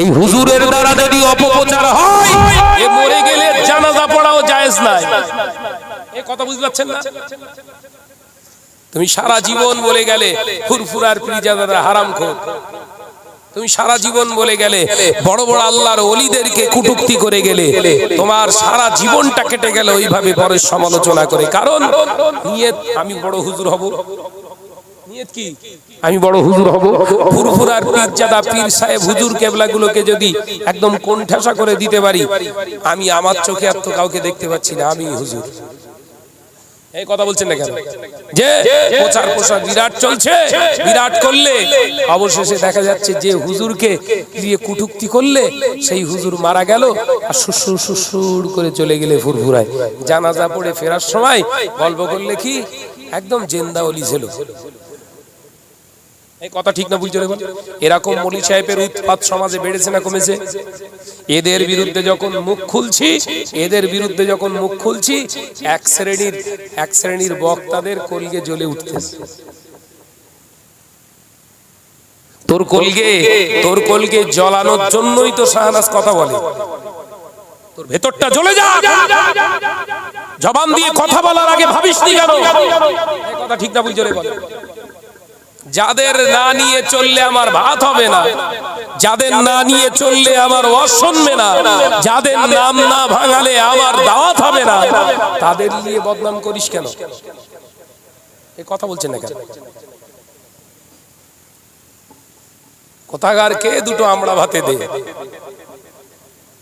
এই হুজুরের দ্বারা যদি অপপ্রচার হয় মরে গেলে জানাজা পড়াও জায়েজ নাই কথা বুঝতে পারছেন না? তুমি সারা জীবন বলে গেলে ফুরফুরার পিজাদারা হারাম খোর। তুমি সারা জীবন বলে গেলে বড় বড় আল্লাহর অলিদেরকে কুটুক্তি করে গেলে তোমার সারা জীবনটা কেটে গেল ওইভাবে পরের সমালোচনা করে। কারণ নিয়ত, আমি বড় হুজুর হব। কি? আমি বড় হুজুর হব। ফুরফুরার পীরজাদা পীর সাহেব হুজুর কেবলাগুলোকে যদি একদম কোণঠাসা করে দিতে পারি আমি আমার চোখে আর তো কাউকে দেখতে পাচ্ছি না আমি হুজুর। এই কথা বলছেন না কেন? যে প্রচার প্রসার বিরাট চলছে বিরাট করলে অবশেষে দেখা যাচ্ছে যে হুজুরকে দিয়ে কুটুক্তি করলে সেই হুজুর মারা গেল আর সুসুর সুসুর করে চলে গেলে ফুরফুরায়। জানাজা পড়ে ফেরার সময় গল্প করলে কি? একদম জেন্দা অলি ছিল এই কথা ঠিক না বুঝতে পারবেন এরকম মলি সাহেবের উৎপাত সমাজে বেড়েছে না কমেছে? এদের বিরুদ্ধে যখন মুখ খুলছি, এদের বিরুদ্ধে যখন মুখ খুলছি, এক শ্রেণির এক শ্রেণির বক্তাদের জ্বলে উঠতেছে তোর তোর জ্বলানোর জন্যই তো শাহনাজ কথা বলে। তোর ভেতরটা জ্বলে যা। জবান দিয়ে কথা বলার আগে ভাবিস কথা ঠিক না বুঝতে বলে যাদের না নিয়ে চললে আমার ভাত হবে না, যাদের না নিয়ে চললে আমার ওয়াজ না, যাদের নাম না ভাঙালে আমার দাওয়াত হবে না, তাদের নিয়ে বদনাম করিস কেন? এ কথা বলছেন না কেন? কোথাকার কে দুটো আমরা ভাতে দে?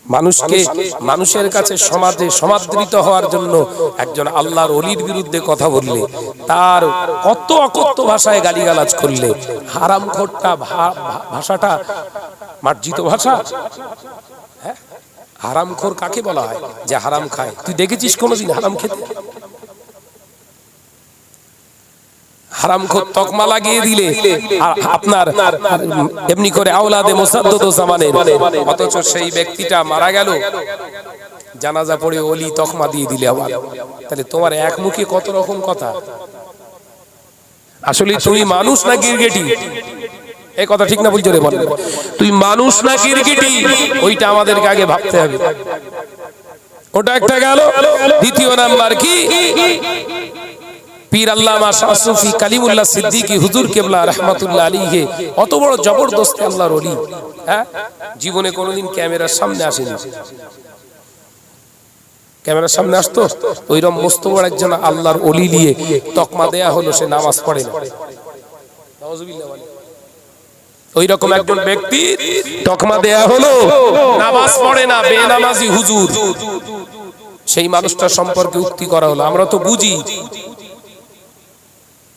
মানুষকে মানুষের কাছে সমাজে সমাদৃত হওয়ার জন্য একজন আল্লাহর অলির বিরুদ্ধে কথা বললে তার কত অকত্য ভাষায় গালিগালাজ করলে হারাম খোট্টা ভাষাটা মার্জিত ভাষা? হ্যাঁ? হারামখোর কাকে বলা হয়? যে হারাম খায়। তুই দেখেছিস কোনোদিন হারাম খেতে? হারাম খোর তকমা লাগিয়ে দিলে আর আপনার এমনি করে আওলাদে মোসাদ্দদ জামানের। অথচ সেই ব্যক্তিটা মারা গেল। জানাজা পড়ে অলি তকমা দিয়ে দিলে আবার। তাহলে তোমার এক মুখে কত রকম কথা? আসলে তুই মানুষ না গিরগেটি? এই কথা ঠিক না বলছো রে বল। তুই মানুষ না গিরগিটি? ওইটা আমাদেরকে আগে ভাবতে হবে। ওটা একটা গেল। দ্বিতীয় নাম্বার কি? পীর আল্লামা শাসুফি কালিমুল্লাহ সিদ্দিকী হুজুর কেবলা রহমাতুল্লাহ আলীকে অত বড় জবরদস্ত আল্লাহর অলি হ্যাঁ? জীবনে কোনোদিন ক্যামেরার সামনে আসেনি। ক্যামেরার সামনে আসতো? ওইরকম মস্ত বড় একজন আল্লাহর অলি নিয়ে তকমা দেয়া হলো, সে নামাজ পড়ে না। ওই রকম একজন ব্যক্তি তকমা দেয়া হলো, নামাজ পড়ে না, বেনামাজি হুজুর। সেই মানুষটা সম্পর্কে উক্তি করা হলো। আমরা তো বুঝি।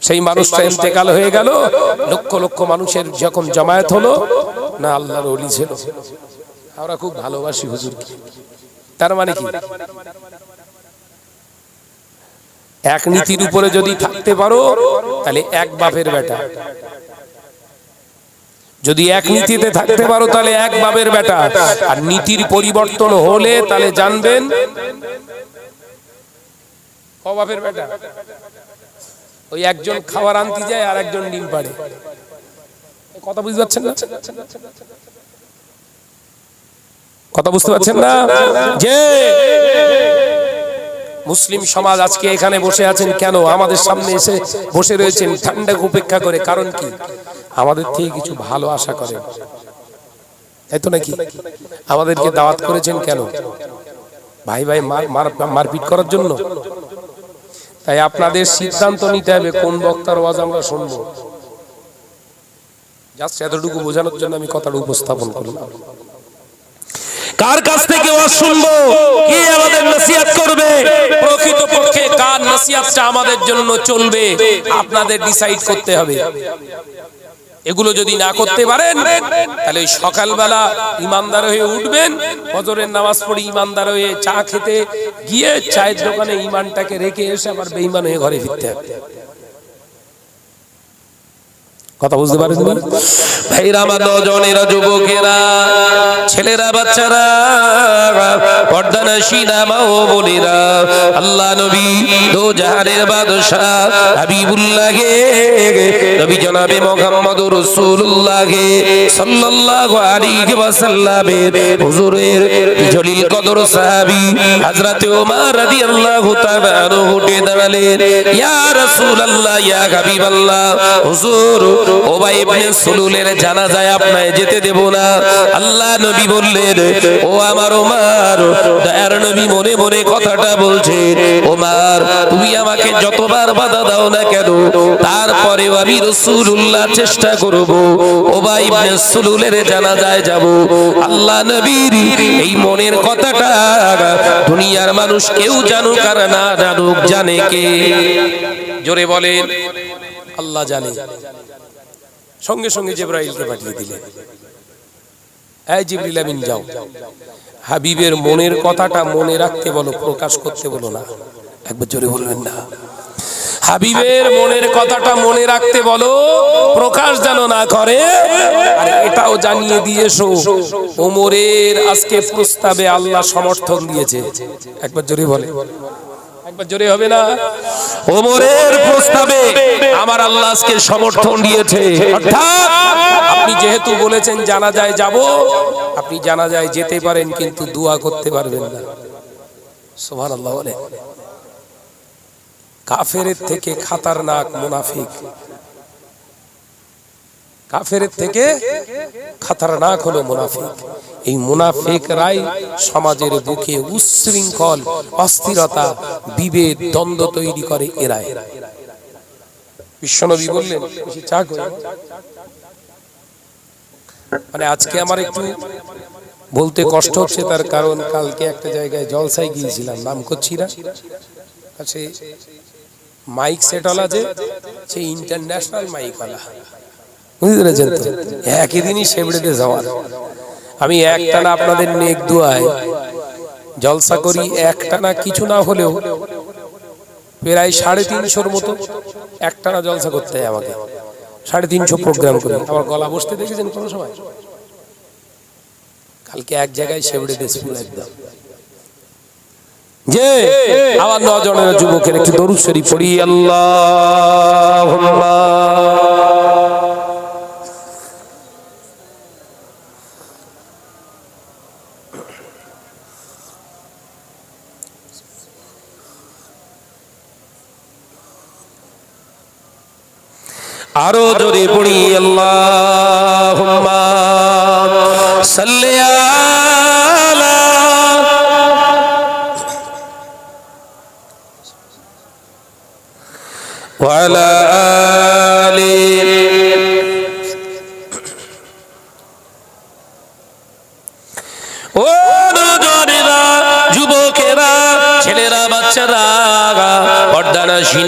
সেই মানুষটা ইন্তেকাল হয়ে গেল। লক্ষ লক্ষ মানুষের যখন জমায়েত হলো, না আল্লাহর অলি ছিল। আমরা খুব ভালোবাসি হুজুরকে। তার মানে কি? এক নীতির উপরে যদি থাকতে পারো, তাহলে এক বাপের বেটা। যদি এক নীতিতে থাকতে পারো, তাহলে এক বাপের বেটা। আর নীতির পরিবর্তন হলে তাহলে জানবেন অবাপের বেটা? ওই একজন খাবার আনতে যায় আর একজন ডিম পাড়ে। কথা বুঝতে পারছেন না? কথা বুঝতে পারছেন না? যে মুসলিম সমাজ আজকে এখানে বসে আছেন কেন? আমাদের সামনে এসে বসে রয়েছেন ঠান্ডা উপেক্ষা করে। কারণ কি? আমাদের থেকে কিছু ভালো আশা করে তাই তো নাকি? আমাদেরকে দাওয়াত করেছেন কেন? ভাই ভাই মারপিট করার জন্য? তাই আপনাদের সিদ্ধান্ত নিতে হবে কোন বক্তার ওয়াজ আমরা শুনব। জাস্ট এতটুকু বোঝানোর জন্য আমি কথাটা উপস্থাপন করলাম। কার কাছ থেকে ওয়াজ শুনব? কে আমাদের নসিহত করবে? প্রকৃত পক্ষে কার নসিহতটা আমাদের জন্য চলবে? আপনাদের ডিসাইড করতে হবে। এগুলো যদি না করতে পারেন তাহলে সকালবেলা ইমানদার হয়ে উঠবেন ফজরের নামাজ পড়ে ইমানদার হয়ে চা খেতে গিয়ে চায়ের দোকানে ইমানটাকে রেখে এসে আবার বেঈমান হয়ে ঘরে ফিরতে হবে। কথা বুঝতে পারেন? ভাইরা আমার দশজনেরা যুবকেরা ছেলেরা বাচ্চারা পর্দানাসীনা মা ও বোনেরা আল্লাহ নবী দো জাহানের বাদশাহ হাবিবুল্লাহে নবী জনাবে মোহাম্মদ রাসূলুল্লাহে সাল্লাল্লাহু আলাইহি ওয়াসাল্লামের হুজুরের জলিল কদর সাহাবী হযরত ওমর রাদিয়াল্লাহু তাআলা আনহু উঠে দাঁড়ালেন। ইয়া রাসূলুল্লাহ ইয়া হাবিবাল্লাহ হুজুর ওবাই ইবনে সুলুলের জানাজায় আপনায় যেতে দেব না। আল্লাহ নবী বললেন, ও আমার ওমর, দয়ার নবী মনে মনে কথাটা ওমর, তুমি আমাকে যতবার বাধা দাও না কেন, তারপরেও আমি চেষ্টা করব। ওবাই ইবনে সুলুলের জানাজায় যাব। আল্লাহ নবীর এই মনের কথাটা দুনিয়ার মানুষ কেউ জানুক আর না জানুক, জানে কে? জোরে বলেন, আল্লাহ জানে। সঙ্গে সঙ্গে জেব্রাইলকে পাঠিয়ে দিলেন এই জিবরিল আমিন, যাও। হাবিবের মনের কথাটা মনে রাখতে বলো, প্রকাশ করতে বলো না। একবার জোরে বলবেন না। হাবিবের মনের কথাটা মনে রাখতে বলো, প্রকাশ যেন না করে। আর এটাও জানিয়ে দিয়েছ ওমরের আজকে প্রস্তাবে আল্লাহ সমর্থন দিয়েছে। একবার জোরে বলে। জোরে হবে না? ওমরের প্রস্তাবে আমার আল্লাহ আজকে সমর্থন দিয়েছে। অর্থাৎ আপনি যেহেতু বলেছেন জানা যায় যাব আপনি জানা যায় যেতে পারেন কিন্তু দোয়া করতে পারবেন না। সোহান আল্লাহ কাফের থেকে খাতারনাক মুনাফিক। কাফেরের থেকে খাতারনাক হলো মুনাফিক। এই মুনাফিকরাই সমাজের বুকে উচ্ছৃঙ্খল, অস্থিরতা, বিভেদ, দ্বন্দ্ব তৈরি করে এরাই বিশ্বনবী বললেন। মানে আজকে আমার একটু বলতে কষ্ট হচ্ছে, তার কারণ কালকে একটা জায়গায় জলসায় গিয়েছিলাম, নাম করছি না মাইক সেটওয়ালা যে সে ইন্টারন্যাশনাল মাইকওয়ালা। বুঝতে তো? একই দিনই সেবড়েতে যাওয়ার। আমি একটানা আপনাদের নেক দুয়ায় জলসা করি, একটানা কিছু না হলেও প্রায় সাড়ে তিনশোর মতো একটানা জলসা করতে হয় আমাকে। সাড়ে তিনশো প্রোগ্রাম করি। আমার গলা বসতে দেখেছেন কোনো সময়? কালকে এক জায়গায় সেবড়ে দেশপুর একদম। যে আমার নজনের যুবকের একটু দরুদ শরীফ পড়ি আল্লাহ আরও জোরে পড়ি আল্লাহ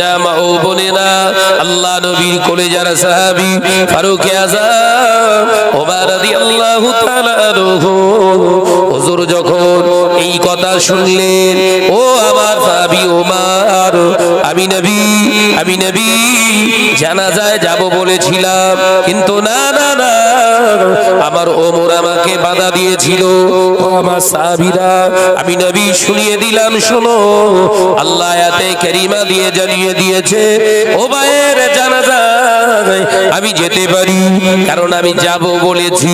সিনা মা ও আল্লাহ নবীর কোলে যারা সাহাবি যখন এই কথা শুনলেন, ও আমার সাহাবি ওমর, আমি নবী আমি নবী জানাজায় যাব বলেছিলাম। কিন্তু না না না, আমার ওমর আমাকে বাধা দিয়েছিল। আমার সাহাবীরা, আমি নবী শুনিয়ে দিলাম, শোনো। আল্লাহ আয়াতে কারিমা দিয়ে জানিয়ে দিয়েছে, ও ভাইয়ের জানাজা আমি যেতে পারি, কারণ আমি যাব বলেছি,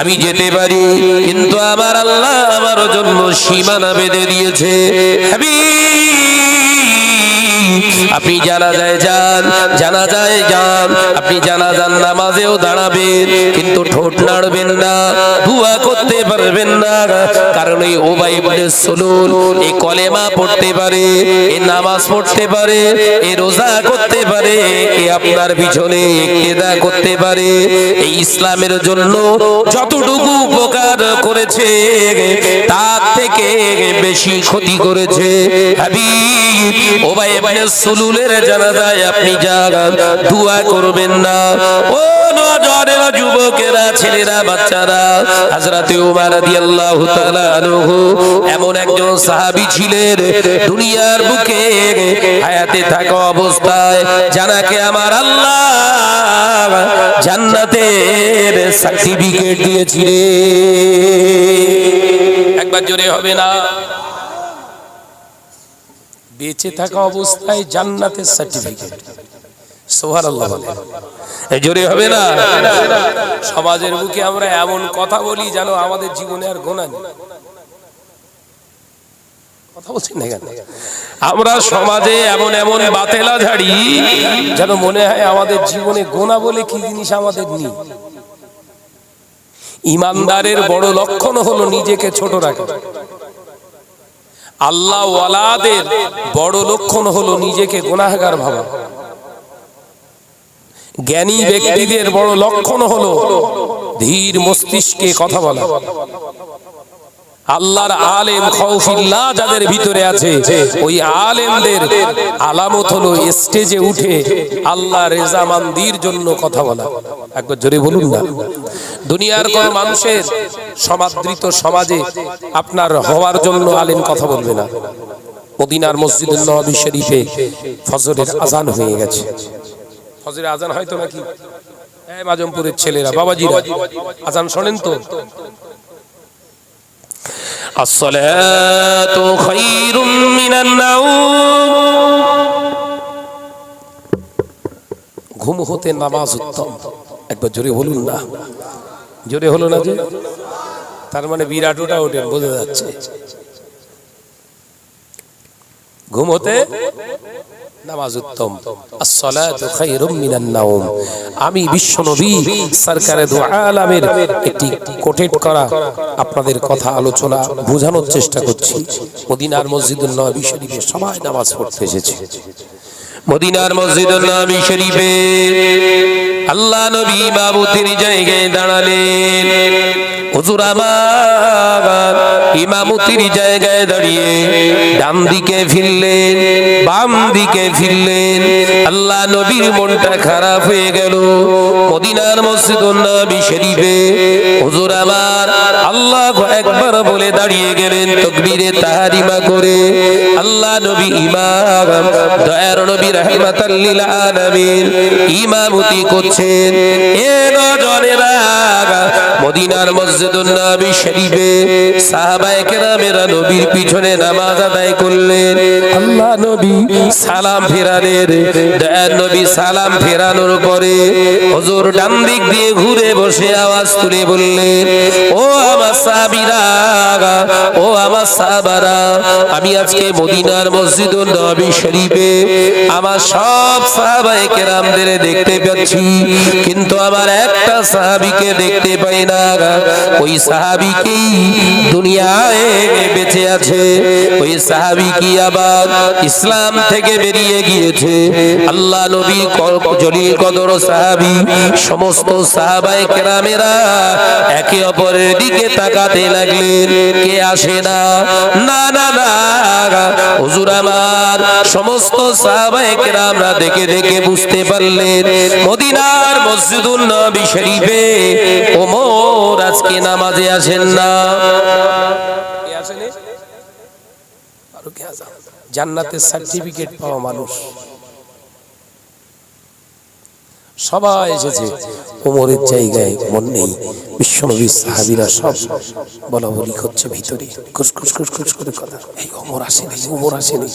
আমি যেতে পারি। কিন্তু আমার আল্লাহ আমার জন্য সীমানা বেঁধে দিয়েছে। আপনি জানা যায় যান জানা যায় যান, আপনি জানা যান নামাজেও দাঁড়াবেন, কিন্তু ঠোঁট নাড়বেন না, দুয়া করতে পারবেন না, কারণ এই ওবাই বলে সুলুন এই কলেমা পড়তে পারে এই নামাজ পড়তে পারে এই রোজা করতে পারে, এ আপনার পিছনে ইক্তেদা করতে পারে, এই ইসলামের জন্য যতটুকু উপকার করেছে, তার থেকে বেশি ক্ষতি করেছে, হাবিব, ওবাই বলে সুলুলের জানাজায় আপনি যান, দোয়া করবেন না। ও নজরের যুবকেরা, ছেলেরা, বাচ্চারা, হযরতে ওমর রাদিয়াল্লাহু তাআলা আনহু, এমন একজন সাহাবী ছিলেন দুনিয়ার বুকে, হায়াতে থাকা অবস্থায় জানাকে আমার আল্লাহ জান্নাতের সার্টিফিকেট দিয়েছিলেন। একবার জোরে হবে না? বেঁচে থাকা অবস্থায় জান্নাতের সার্টিফিকেট সমাজের আমরা এমন কথা বলি আমাদের জীবনে আর গোনা নেই। কথা বলছি আমরা সমাজে এমন এমন বাতেলা ঝাড়ি যেন মনে হয় আমাদের জীবনে গোনা বলে কি জিনিস আমাদের নেই। ইমানদারের বড় লক্ষণ হলো নিজেকে ছোট রাখা। আল্লাহ ওয়ালাদের বড় লক্ষণ হলো নিজেকে গুনাহগার ভাবা। জ্ঞানী ব্যক্তিদের বড় লক্ষণ হলো ধীর মস্তিষ্কে কথা বলা। আল্লাহর আলেম খৌফিল্লাহ যাদের ভিতরে আছে, ওই আলেমদের আলামত হলো স্টেজে উঠে আল্লাহ রেজামান্দির জন্য কথা বলা। একবার জোরে বলুন না। দুনিয়ার কোন মানুষের সমাদৃত সমাজে আপনার হওয়ার জন্য আলেম কথা বলবে না। মদিনার মসজিদুল নবী শরীফে ফজরের আজান হয়ে গেছে। ফজরের আজান হয়তো নাকি এই মাজমপুরের ছেলেরা, বাবাজিরা আজান শোনেন তো? الصلاة خير من النوم ঘুম হতে নামাজ উত্তম একবার জোরে বলুন না জোরে হলো না যে তার মানে বিরাট ওটা ওঠেন বোঝা যাচ্ছে ঘুম হতে নামাজ উত্তম আসসালাতু খায়রুম মিনান নাওম। আমি বিশ্বনবী সরকারে দু আলামের একটি কোটেট করা আপনাদের কথা আলোচনা বোঝানোর চেষ্টা করছি। মদিনার মসজিদুল নবী শরীফে সবাই নামাজ পড়তে এসেছে। মদিনার মসজিদুল নবী শরীফে আল্লাহ নবী বাবু তিনি জায়গায় দাঁড়ালেন। হুজুর আমার ইমামতির জায়গায় দাঁড়িয়ে ডান দিকে ফিরলেন বাম দিকে ফিরলেন। আল্লাহ নবীর মনটা খারাপ হয়ে গেল। মদিনার মসজিদ নবী শরীফে হুজুর আমার আল্লাহ একবার বলে দাঁড়িয়ে গেলেন, তকবীরে তাহারিমা করে। আল্লাহ নবী ইমাম, দয়ার নবী রাহমাতাল লিল আলামিন ইমামতি করছেন। এ মদিনার মসজিদুন নবী শরীফে সাহাবায়ে নবীর পিছনে নামাজ আদায় করলেন। আল্লাহ নবী সালাম নবী সালাম ফেরানোর পরে হুজুর ডান দিক দিয়ে ঘুরে বসে আওয়াজ তুলে বললেন, ও আমার সাহাবীরা, ও সাহাবারা, আমি আজকে মদিনার মসজিদুন নবী শরীফে আমার সব সাহাবায়ে কেরামদের দেখতে পাচ্ছি কিন্তু আমার একটা সাহাবীকে দেখতে পাই না। ওই সাহাবীকেই দুনিয়ায় বেঁচে আছে? ওই সাহাবী কি আবার ইসলাম থেকে বেরিয়ে গিয়েছে? আল্লাহ নবী জলিল কদর সাহাবী, সমস্ত সাহাবায়ে কেরামেরা একে অপরের দিকে তাকাতে লাগলেন। কে আসে না? না না না হুজুর আমার, সমস্ত সাহাবায়ে কেরামরা দেখে দেখে বুঝতে পারলেন, মদিনার মসজিদুল নবী শরীফে ওমর আজকে নামাজে আসেন না? জান্নাতের সার্টিফিকেট পাওয়া মানুষ। সবাই এসেছে ওমরের জায়গায় মন নেই, বিশ্বনবী সাহাবিরা সব বলা বলি করছে ভিতরে। খুস খুস খুস খুস করে কথা। এই ওমর আসেনি ওমর আসেনি।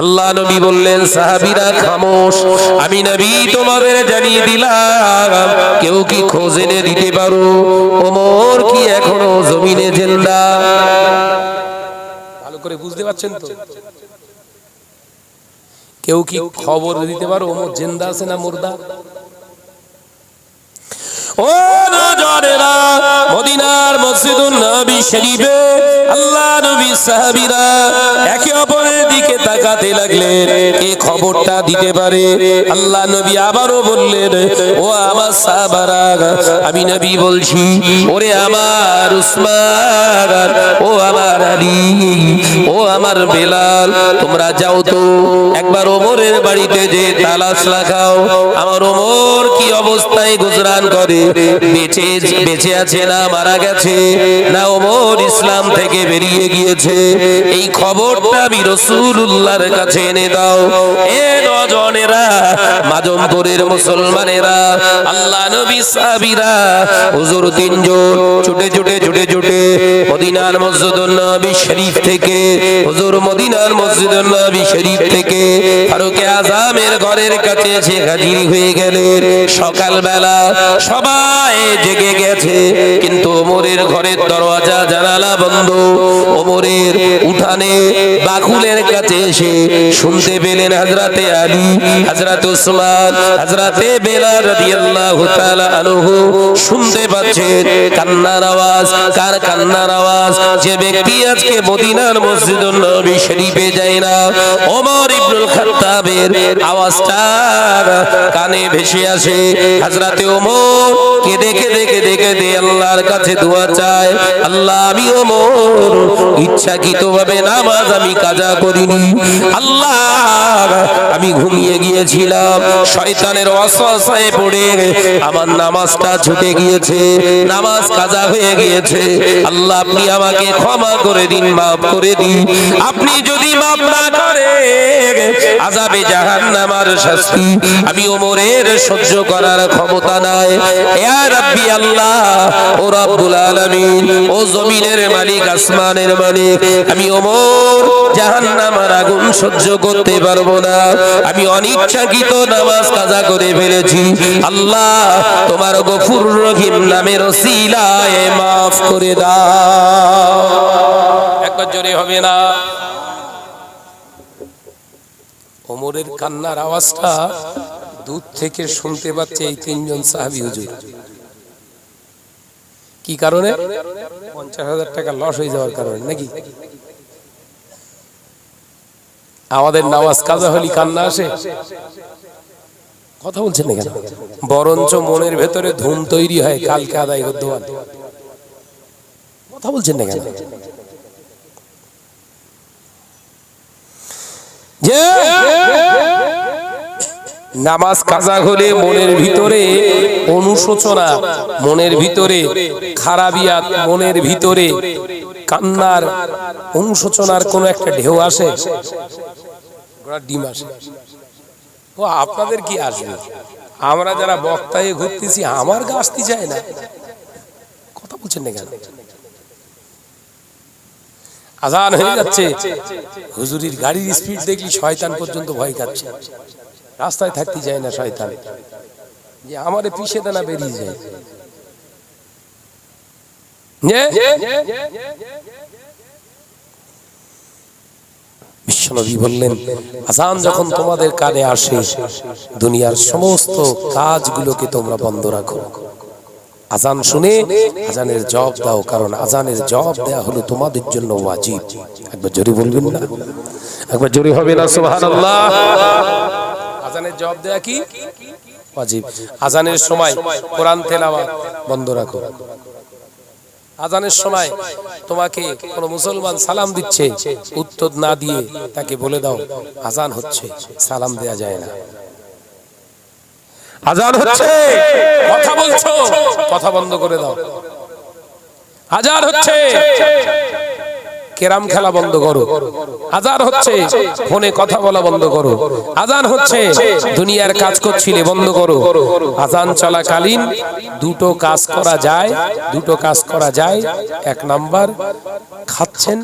আল্লাহ নবী বললেন, সাহাবীরা খামোশ, আমি নবী তোমাদের জানিয়ে দিলাম, কেউ কি খোঁজ এনে দিতে পারো? ওমর কি এখনও জমিনে জিন্দা ভালো করে বুঝতে পারছেন তো? কেউ কি খবর দিতে পারো? ওমর জিন্দা আছে না মুর্দা? ও নজরেরা, মদিনার মসজিদুন নবী শরীফে আল্লাহ নবী সাহাবীরা একে অপরের দিকে তাকাতে লাগলেন। কে খবরটা দিতে পারে? আল্লাহ নবী আবারও বললেন, ও আমার সাহাবারা, আমি নবী বলছি, ওরে আমার উসমান, ও আমার আলী, ও আমার বেলাল, তোমরা যাও তো, একবার ওমরের বাড়িতে যে তালাশ লাগাও। আমার ওমর কি অবস্থায় গুজরান করে? বেঁচে বেঁচে আছে না মারা গেছে? না ওমর ইসলাম থেকে বেরিয়ে গিয়েছে। এই খবরটা আমি রসুল রসুল্লাহর কাছে এনে দাও। এ নজনেরা মাজমপুরের মুসলমানেরা, আল্লাহ নবী সাহাবীরা, হুজুর তিনজন ছুটে ছুটে ছুটে ছুটে মদিনার মসজিদুল নবী শরীফ থেকে, হুজুর মদিনার মসজিদুল নবী শরীফ থেকে ফারুকে আজমের ঘরের কাছে এসে হাজির হয়ে গেলেন। সকালবেলা সবাই জেগে গেছে, কিন্তু ওমরের ঘরের দরওয়াজা, জানালা বন্ধ। ওমরের উঠানে বাকুলের কাছে এসে শুনতে পেলেন হযরতে আলী, হযরত উসমান, হযরতে বেলাল রাদিয়াল্লাহু তাআলা আনহু। শুনতে পাচ্ছেন কান্নার আওয়াজ, কার কান্নার আওয়াজ? যে ব্যক্তি আজকে মদিনার মসজিদুল নবী শরীফে যায় না, ওমর ইবনুল খাত্তাবের আওয়াজটা কানে ভেসে আসে। হযরতে ওমর কেঁদে কেঁদে কেঁদে কেঁদে আল্লাহর কাছে দোয়া চায়, আল্লাহ, আমি ওমর ইচ্ছাকৃতভাবে নামাজ আমি কাজা করিনি। আল্লাহ আমি ঘুমিয়ে গিয়েছিলাম। শয়তানের অসহায় পড়ে আমার নামাজটা ছুটে গিয়েছে। নামাজ কাজা হয়ে গিয়েছে। আল্লাহ, আপনি আমাকে ক্ষমা করে দিন, মাফ করে দিন। আপনি যদি মাফ না করে আজাবে জাহান্নামার শাস্তি। আমি ওমরের সহ্য করার ক্ষমতা নাই। ইয়া রাব্বি আল্লাহ, ও রব্বুল আলামিন, ও জমিনের মালিক, আসমানের মালিক, আমি ওমর জাহান্নামের আগুন সহ্য করতে পারব না। আমি অনিচ্ছাকৃত নামাজ কাজা করে ফেলেছি। আল্লাহ, তোমার গফুর রহিম নামের ওসিলায় মাফ করে দাও। একবার জোরে হবে না। ওমরের কান্নার আওয়াজটা দূর থেকে শুনতে পাচ্ছে এই তিনজন সাহাবি হুজুর। কি কারণে? পঞ্চাশ হাজার টাকা লস হয়ে যাওয়ার কারণে, নাকি? আমাদের নামাজ কাজা হলি কান্না আসে। কথা বলছেন না কেন? বরঞ্চ মনের ভেতরে ধুম তৈরি হয় কালকে আদায় করতে পারবে কথা বলছেন না কেন? নামাজ কাজা হলে মনের ভিতরে অনুশোচনা, মনের ভিতরে খারাপিয়াত, মনের ভিতরে কান্নার, অনুশোচনার কোন একটা ঢেউ আসে। ডিম আসে। ও, আপনাদের কি আসবে? আমরা যারা বক্তায় ঘুরতেছি, আমার গা আসতে চায় না। কথা বলছেন না কেন? আজান হয়ে যাচ্ছে। হুজুরির গাড়ির স্পিড দেখলি শয়তান পর্যন্ত ভয় খাচ্ছে। রাস্তায় থাকতে যায় না শয়তান। যে আমারে পিছে দানা বেরিয়ে যায় যে বিশ্বনবী বললেন, আজান যখন তোমাদের কানে আসে, দুনিয়ার সমস্ত কাজগুলোকে তোমরা বন্ধ রাখো। আজান শুনে আজানের জবাব দাও, কারণ আজানের জবাব দেয়া হলো তোমাদের জন্য ওয়াজিব। একবার জোরে বলবেন না? একবার জোরে হবে না, সুবহানাল্লাহ। আজানের জবাব দেয়া কি? ওয়াজিব। আজানের সময় কোরআন তেলাওয়াত বন্ধ রাখো। আজানের সময় তোমাকে কোন মুসলমান সালাম দিচ্ছে উত্তর না দিয়ে তাকে বলে দাও আজান হচ্ছে সালাম দেয়া যায় না। আজান হচ্ছে। কথা বলছো কথা বন্ধ করে দাও। আজান হচ্ছে। কেরাম খেলা বন্ধ করো। আজান হচ্ছে, ফোনে কথা বলা বন্ধ করো। আজান হচ্ছে, দুনিয়ার কাজ করছিলে বন্ধ করো। আজান চলাকালীন দুটো কাজ করা যায়, দুটো কাজ করা যায়। এক নাম্বার, খাচ্ছেন।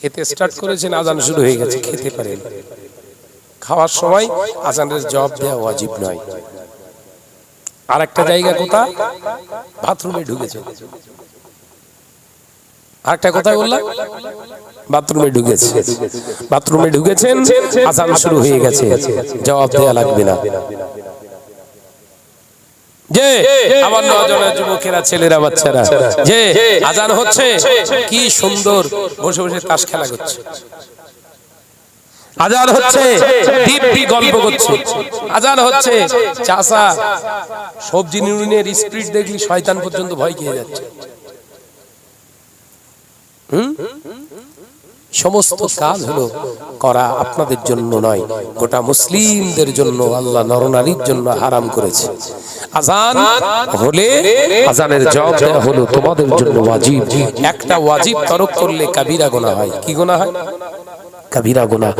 খেতে স্টার্ট করেছেন, আজান শুরু হয়ে গেছে, খেতে পারেন। খাওয়ার সময় আজানের জবাব দেওয়া ওয়াজিব নয়। আর একটা জায়গা কোথা বাথরুমে ঢুকেছে। আরেকটা কথা বললাম। বাথরুমে ঢুকেছে। বাথরুমে ঢুকেছেন আজান শুরু হয়ে গেছে। জবাব দেয়া লাগবে না। যে আমার নজনের যুবকেরা ছেলেরা বাচ্চারা। যে আজান হচ্ছে কি সুন্দর। বসে বসে তাস খেলা করছে। আজান হচ্ছে দিব্যি গল্প করছে। আজান হচ্ছে চাষা সবজি নিউনের স্পিড দেখলি শয়তান পর্যন্ত ভয় খেয়ে যাচ্ছে। সমস্ত কাজ হলো করা আপনাদের জন্য নয়, গোটা মুসলিমদের জন্য আল্লাহ নরনারীর জন্য হারাম করেছে। আজান হলে আজানের জবাব দেওয়া হলো, তোমাদের জন্য ওয়াজিব। একটা ওয়াজিব তরক করলে কাবিরা গোনা হয়। কি গোনা হয়? কাবিরা গোনা।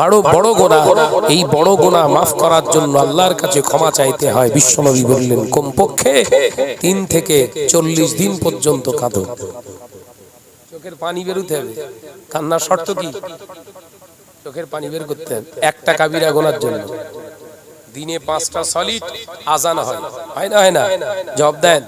বড় বড় গোনা। এই বড় গোনা মাফ করার জন্য আল্লাহর কাছে ক্ষমা চাইতে হয়। বিশ্বনবী বললেন, কমপক্ষে তিন থেকে চল্লিশ দিন পর্যন্ত কাঁদো। চোখের পানি বেরোতে হবে। কান্নার শর্ত কি? চোখের পানি বের করতে হবে। একটা কাবিরা গোনার জন্য। দিনে পাঁচটা সলিড আজান হয়। হয় না হয় না? জব দেন।